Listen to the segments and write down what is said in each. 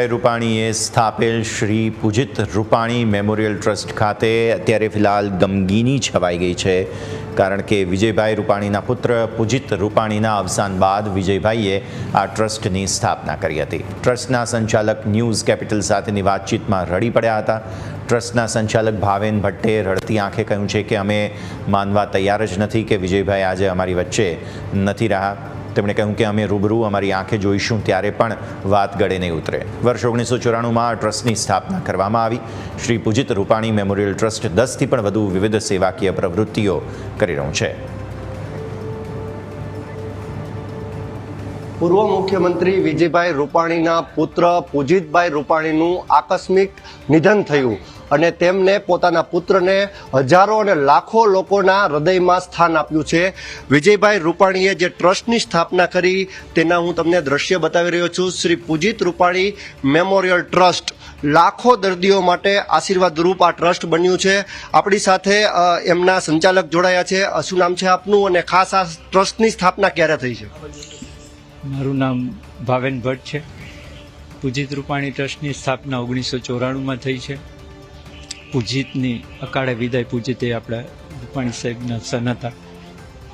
રૂપાણીએ સ્થાપેલ Shri Pujit Rupani memorial trust ખાતે. અત્યારે ફિલહાલ ગમગીની છવાઈ ગઈ છે, કારણ કે વિજયભાઈ રૂપાણીના પુત્ર પૂજિત રૂપાણીના અવસાન બાદ વિજયભાઈએ આ ટ્રસ્ટની સ્થાપના કરી હતી. ટ્રસ્ટના સંચાલક ન્યૂઝ કેપિટલ સાથેની વાતચીતમાં રડી પડ્યા હતા. ટ્રસ્ટના સંચાલક ભાવેન ભટ્ટે રડતી આંખે કહ્યું છે કે અમે માનવા તૈયાર જ નથી કે વિજયભાઈ આજે અમારી વચ્ચે નથી રહ્યા. તેમણે કહ્યું કે અમે રૂબરૂ અમારી આંખે જોઈશું ત્યારે પણ વાત ગળે નહીં ઉતરે. વર્ષ ઓગણીસો ચોરાણુંમાં આ ટ્રસ્ટની સ્થાપના કરવામાં આવી. શ્રી પૂજિત રૂપાણી મેમોરિયલ ટ્રસ્ટ દસથી પણ વધુ વિવિધ સેવાકીય પ્રવૃત્તિઓ કરી રહ્યું છે. પૂર્વ મુખ્યમંત્રી વિજયભાઈ રૂપાણીના પુત્ર પૂજિતભાઈ રૂપાણીનું આકસ્મિક નિધન થયું. અને તેમને પોતાના પુત્રને હજારો અને લાખો લોકોના હૃદયમાં સ્થાન આપ્યું છે. વિજયભાઈ રૂપાણીએ જે ટ્રસ્ટની સ્થાપના કરી તેના હું તમને દ્રશ્ય બતાવી રહ્યો છું. Shri Pujit Rupani memorial trust. લાખો દર્દીઓ માટે આશીર્વાદ રૂપ આ ટ્રસ્ટ બન્યું છે. આપણી સાથે એમના સંચાલક જોડાયા છે. શું નામ છે આપનું અને ખાસ આ ટ્રસ્ટની સ્થાપના ક્યારે થઈ છે? મારું નામ ભાવેન ભટ્ટ છે. પૂજિત રૂપાણી ટ્રસ્ટની સ્થાપના ઓગણીસો ચોરાણુંમાં થઈ છે. પૂજિતની, અકાળે વિદાય પૂજિત એ આપણા રૂપાણી સાહેબના સન હતા.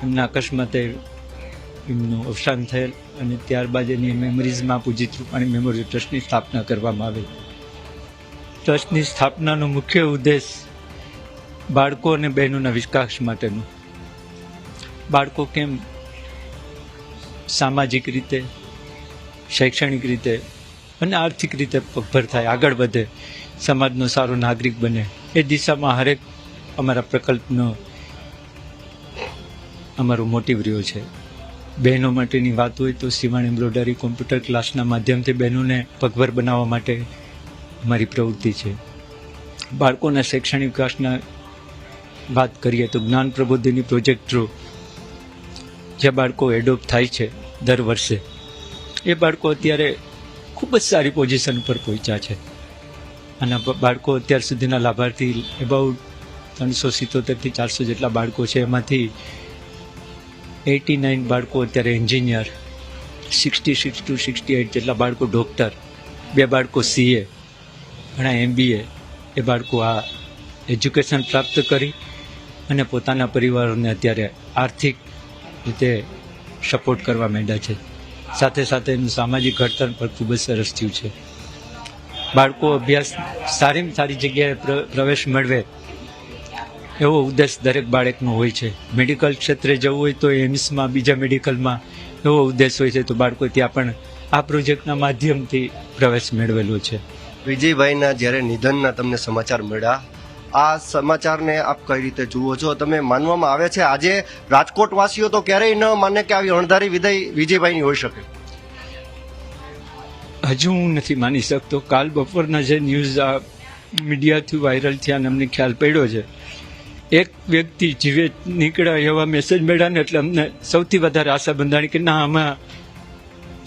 એમના અકસ્માતે એમનું અવસાન થયેલ અને ત્યારબાદ એની મેમરીઝમાં પૂજિત રૂપાણી મેમોરિયલ ટ્રસ્ટની સ્થાપના કરવામાં આવી. ટ્રસ્ટની સ્થાપનાનો મુખ્ય ઉદ્દેશ બાળકો અને બહેનોના વિકાસ માટેનું. બાળકો કેમ સામાજિક રીતે, શૈક્ષણિક રીતે અને આર્થિક રીતે પગભર થાય, આગળ વધે? સમાજનો સારો નાગરિક બને. એ દિશામાં હરેક અમારા પ્રકલ્પનો અમારો મોટિવ રહ્યો છે. બહેનો માટેની વાત હોય તો સીવણ એમ્બ્રોઇડરી કોમ્પ્યુટર ક્લાસના માધ્યમથી બહેનોને પગભર બનાવવા માટે મારી પ્રવૃત્તિ છે. બાળકોના શૈક્ષણિક વિકાસના વાત કરીએ તો જ્ઞાન પ્રબોધિની પ્રોજેક્ટ થ્રુ જે બાળકો એડોપ્ટ થાય છે દર વર્ષે, એ બાળકો અત્યારે ખૂબ જ સારી પોઝિશન ઉપર પહોંચ્યા છે. અને બાળકો અત્યાર સુધીના લાભાર્થી એબાઉટ ત્રણસો સિત્તોતેરથી ચારસો જેટલા બાળકો છે. એમાંથી એટી નાઇન બાળકો અત્યારે engineer, sixty six to sixty eight જેટલા બાળકો ડૉક્ટર, બે બાળકો સીએ, ઘણા એમબીએ, એ બાળકો આ એજ્યુકેશન પ્રાપ્ત કરી અને પોતાના પરિવારોને અત્યારે આર્થિક રીતે સપોર્ટ કરવા માંડ્યા છે. સાથે સાથે એનું સામાજિક ઘડતર પણ ખૂબ જ સરસ થયું છે. બાળકો અભ્યાસ સારીમાં સારી જગ્યાએ પ્ર- પ્રવેશ મેળવે. એવો ઉદ્દેશ દરેક બાળકનો હોય છે. મેડિકલ ક્ષેત્રે જવું હોય તો એમ્સમાં, બીજા મેડિકલમાં એવો ઉદ્દેશ હોય છે તો બાળકો ત્યાં પણ આ પ્રોજેક્ટના માધ્યમથી પ્રવેશ મેળવેલો છે. વિજયભાઈના જ્યારે નિધનના તમને સમાચાર મળ્યા, આ સમાચારને આપ કઈ રીતે જુઓ છો? તમે માનવામાં આવે છે આજે રાજકોટ વાસીઓ તો ક્યારેય ન માને કે આવી અણધારી વિદાય વિજયભાઈની હોઈ શકે. હજુ હું નથી માની શકતો. કાલ બપોરના જે ન્યૂઝ આ મીડિયાથી વાયરલ થયા અને અમને ખ્યાલ પડ્યો છે. એક વ્યક્તિ જીવે નીકળ્યા એવા મેસેજ મળ્યા ને એટલે અમને સૌથી વધારે આશા બંધાણી કે ના, આમાં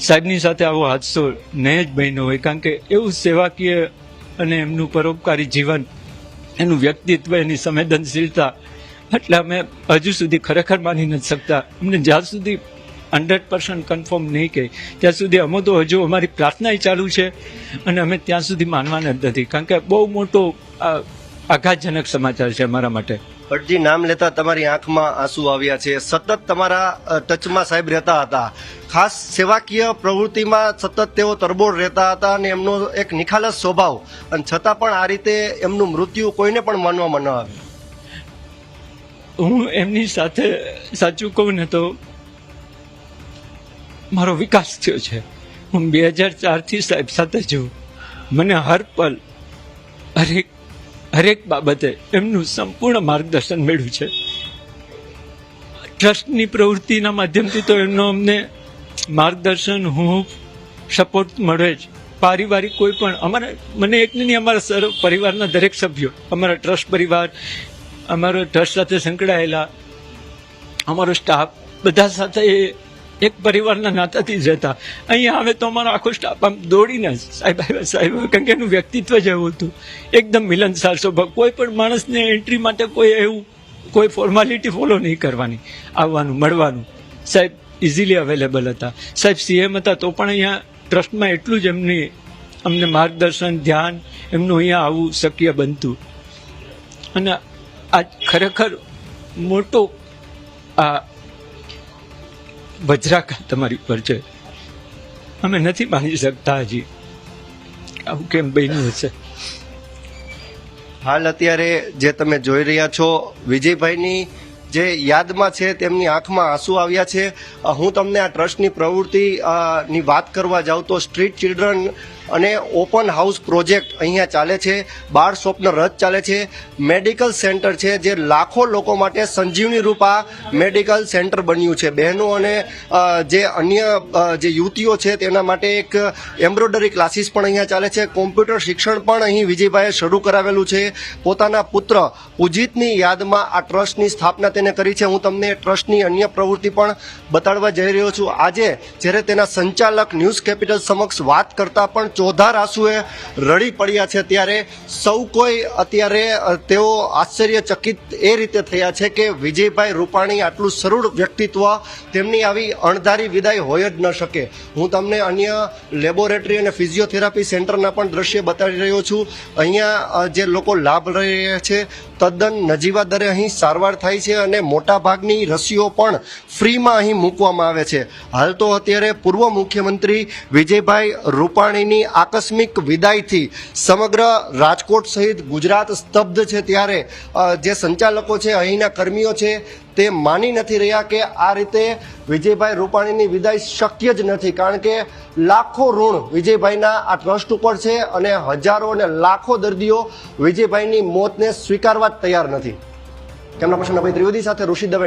સાહેબની સાથે આવો હાદસો નહીં જ બન્યો હોય. કારણ કે એવું સેવાકીય અને એમનું પરોપકારી જીવન, એનું વ્યક્તિત્વ, એની સંવેદનશીલતા, એટલે અમે હજુ સુધી ખરેખર માની નથી શકતા. અમને જ્યાં સુધી હંડ્રેડ પર્સન્ટ કન્ફર્મ નહીં કહે. ત્યાં સુધી અમે તો હજુ અમારી પ્રાર્થના ચાલુ છે અને અમે ત્યાં સુધી માનવાના જ નથી. કારણ કે બહુ મોટો આઘાતજનક સમાચાર છે અમારા માટે. ભટ્ટજી નામ લેતા તમારી આંખમાં આંસુ આવ્યા છે. સતત તમારા ટચમાં સાહેબ રહેતા હતા. ખાસ સેવાકીય પ્રવૃત્તિમાં સતત તેઓ તરબોળ રહેતા હતા અને એમનો એક નિખાલસ સ્વભાવ. અને છતાં પણ આ રીતે એમનું મૃત્યુ કોઈને પણ માનવામાં ન આવે હું એમની સાથે સાચું કહું ને તો મારો વિકાસ થયો છે. હું બે હજાર ચારથી સાહેબ સાથે છું. મને હર પલ, હરેક હરેક બાબતે એમનું સંપૂર્ણ માર્ગદર્શન મેળવ્યું છે. ટ્રસ્ટની પ્રવૃત્તિના માધ્યમથી તો એમનો અમને માર્ગદર્શન, હું સપોર્ટ મળે જ. પારિવારિક કોઈ પણ, અમારા, મને એક નહીં, અમારા સર, પરિવારના દરેક સભ્યો, અમારા ટ્રસ્ટ પરિવાર, અમારો ટ્રસ્ટ સાથે સંકળાયેલા, અમારો સ્ટાફ, બધા સાથે એક પરિવારના નાતાથી જ રહેતા અહીંયા આવે તો અમારો આખો સ્ટાફ આમ દોડીને સાહેબ આવ્યા સાહેબ કારણ કે એનું વ્યક્તિત્વ જ એવું હતું. એકદમ મિલનસાર સ્વભાવ. કોઈ પણ માણસને એન્ટ્રી માટે કોઈ એવું, કોઈ ફોર્માલિટી ફોલો નહીં કરવાની. આવવાનું, મળવાનું. સાહેબ ઇઝીલી અવેલેબલ હતા. સાહેબ સીએમ હતા તો પણ અહીંયા ટ્રસ્ટમાં એટલું જ એમની, અમને માર્ગદર્શન, ધ્યાન એમનું અહીંયા આવવું શક્ય બનતું. અને આ ખરેખર મોટો આ વજ્રાઘાત તમારી ઉપર છે. અમે નથી માની શકતા હજી. આવું કેમ બન્યું હશે? હાલ અત્યારે જે તમે જોઈ રહ્યા છો, વિજયભાઈની જે યાદમાં છે, તેમની આંખમાં આંસુ આવ્યા છે. હું તમને આ ટ્રસ્ટની પ્રવૃત્તિ ની વાત કરવા જાઉં તો સ્ટ્રીટ ચિલ્ડ્રન અને ઓપન હાઉસ પ્રોજેક્ટ અહીંયા ચાલે છે. બાળ સ્વપ્ન રથ ચાલે છે. મેડિકલ સેન્ટર છે જે લાખો લોકો માટે સંજીવની રૂપા મેડિકલ સેન્ટર બન્યું છે. બહેનો અને જે અન્ય જે યુવતીઓ છે તેના માટે એક એમ્બ્રોઇડરી ક્લાસીસ પણ અહીંયા ચાલે છે. કોમ્પ્યુટર શિક્ષણ પણ અહીં વિજયભાઈએ શરૂ કરાવેલું છે. પોતાના પુત્ર પૂજિતની યાદમાં આ ટ્રસ્ટની સ્થાપના તેને કરી છે. હું તમને ટ્રસ્ટની અન્ય પ્રવૃત્તિ પણ બતાડવા જઈ રહ્યો છું. આજે જ્યારે તેના સંચાલક ન્યૂઝ કેપિટલ સમક્ષ વાત કરતા પણ ચોધાર આંસુએ રડી પડ્યા છે ત્યારે સૌ કોઈ અત્યારે તેઓ આશ્ચર્યચકિત એ રીતે થયા છે કે વિજયભાઈ રૂપાણી આટલું સરળ વ્યક્તિત્વ તેમની આવી અણધારી વિદાય હોય જ ન શકે. હું તમને અન્ય લેબોરેટરી અને ફિઝિયોથેરાપી સેન્ટરના પણ દ્રશ્ય બતાવી રહ્યો છું. અહીંયા જે લોકો લાભ રહ્યા છે તદ્દન નજીવા દરે અહીં સારવાર થાય છે અને મોટા ભાગની રસીઓ પણ ફ્રીમાં અહીં મૂકવામાં આવે છે. હાલ તો અત્યારે પૂર્વ મુખ્યમંત્રી વિજયભાઈ રૂપાણીની આકસ્મિક વિદાયથી સમગ્ર રાજકોટ સહિત ગુજરાત સ્તબ્ધ છે ત્યારે જે સંચાલકો છે અહીંના કર્મીઓ છે તે માની નથી રહ્યા કે આ રીતે વિજયભાઈ રૂપાણીની વિદાય શક્ય જ નથી. કારણ કે લાખો ઋણ વિજયભાઈના આ ટ્રસ્ટ ઉપર છે અને હજારો અને લાખો દર્દીઓ વિજયભાઈની મોતને સ્વીકારવા તૈયાર નથી. કેમના પ્રશ્ન ભાઈ ત્રિવેદી સાથે ઋષિ દવે